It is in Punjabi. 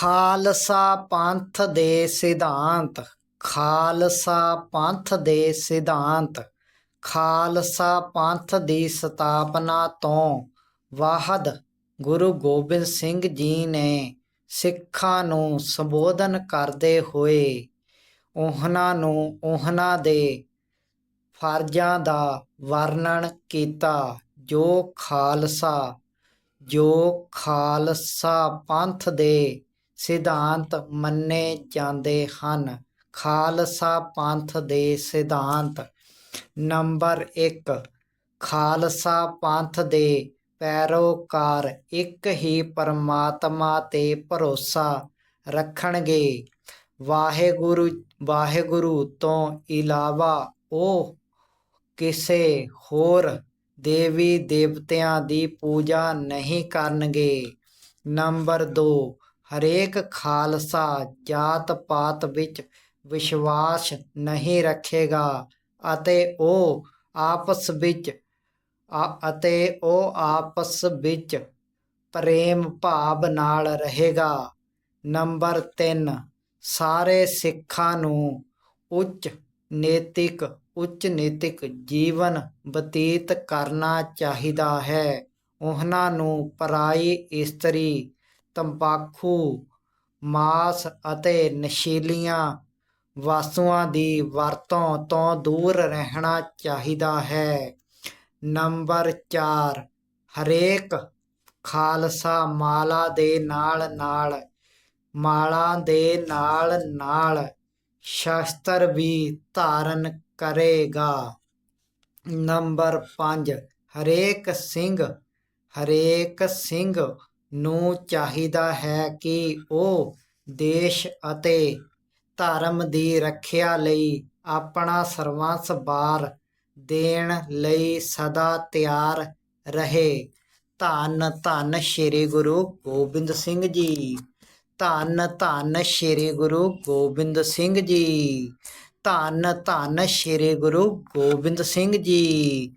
ਖਾਲਸਾ ਪੰਥ ਦੇ ਸਿਧਾਂਤ, ਖਾਲਸਾ ਪੰਥ ਦੇ ਸਿਧਾਂਤ, ਖਾਲਸਾ ਪੰਥ ਦੀ ਸਥਾਪਨਾ ਤੋਂ ਵਾਹਦ ਗੁਰੂ ਗੋਬਿੰਦ ਸਿੰਘ ਜੀ ਨੇ ਸਿੱਖਾਂ ਨੂੰ ਸੰਬੋਧਨ ਕਰਦੇ ਹੋਏ ਉਹਨਾਂ ਨੂੰ ਉਹਨਾਂ ਦੇ ਫਰਜ਼ਾਂ ਦਾ ਵਰਣਨ ਕੀਤਾ, ਜੋ ਖਾਲਸਾ ਜੋ ਖਾਲਸਾ ਪੰਥ ਦੇ ਸਿਧਾਂਤ ਮੰਨੇ ਜਾਂਦੇ ਹਨ। ਖਾਲਸਾ ਪੰਥ ਦੇ ਸਿਧਾਂਤ ਨੰਬਰ 1 ਖਾਲਸਾ ਪੰਥ ਦੇ ਪੈਰੋਕਾਰ ਇੱਕ ਹੀ ਪਰਮਾਤਮਾ ਤੇ ਭਰੋਸਾ ਰੱਖਣਗੇ। ਵਾਹਿਗੁਰੂ ਵਾਹਿਗੁਰੂ ਤੋਂ ਇਲਾਵਾ ਉਹ ਕਿਸੇ ਹੋਰ ਦੇਵੀ ਦੇਵਤਿਆਂ ਦੀ ਪੂਜਾ ਨਹੀਂ ਕਰਨਗੇ। ਨੰਬਰ 2 ਹਰੇਕ ਖਾਲਸਾ ਜਾਤ ਪਾਤ ਵਿੱਚ ਵਿਸ਼ਵਾਸ ਨਹੀਂ ਰੱਖੇਗਾ ਅਤੇ ਉਹ ਆਪਸ ਵਿੱਚ ਅਤੇ ਉਹ ਆਪਸ ਵਿੱਚ ਪ੍ਰੇਮ ਭਾਵ ਨਾਲ ਰਹੇਗਾ। ਨੰਬਰ 3 ਸਾਰੇ ਸਿੱਖਾਂ ਨੂੰ ਉੱਚ ਨੈਤਿਕ ਉੱਚ ਨੈਤਿਕ ਜੀਵਨ ਬਤੀਤ ਕਰਨਾ ਚਾਹੀਦਾ ਹੈ। ਉਹਨਾਂ ਨੂੰ ਪਰਾਈ ਇਸਤਰੀ ਤੰਬਾਕੂ, ਮਾਸ ਅਤੇ ਨਸ਼ੀਲੀਆਂ ਵਸਤੂਆਂ ਦੀ ਵਰਤੋਂ ਤੋਂ ਦੂਰ ਰਹਿਣਾ ਚਾਹੀਦਾ ਹੈ। ਨੰਬਰ 4 ਹਰੇਕ ਖਾਲਸਾ ਮਾਲਾ ਦੇ ਨਾਲ ਨਾਲ, ਮਾਲਾ ਦੇ ਨਾਲ ਨਾਲ ਸ਼ਸਤਰ ਵੀ ਧਾਰਨ ਕਰੇਗਾ। ਨੰਬਰ 5 ਹਰੇਕ ਸਿੰਘ ਹਰੇਕ ਸਿੰਘ ਨੂੰ ਚਾਹੀਦਾ ਹੈ ਕਿ ਉਹ ਦੇਸ਼ ਅਤੇ ਧਰਮ ਦੀ ਰੱਖਿਆ ਲਈ ਆਪਣਾ ਸਰਵੰਸ ਬਾਰ ਦੇਣ ਲਈ ਸਦਾ ਤਿਆਰ ਰਹੇ। ਧੰਨ ਧੰਨ ਸ੍ਰੀ ਗੁਰੂ ਗੋਬਿੰਦ ਸਿੰਘ ਜੀ। ਧੰਨ ਧੰਨ ਸ੍ਰੀ ਗੁਰੂ ਗੋਬਿੰਦ ਸਿੰਘ ਜੀ। ਧੰਨ ਧੰਨ ਸ੍ਰੀ ਗੁਰੂ ਗੋਬਿੰਦ ਸਿੰਘ ਜੀ।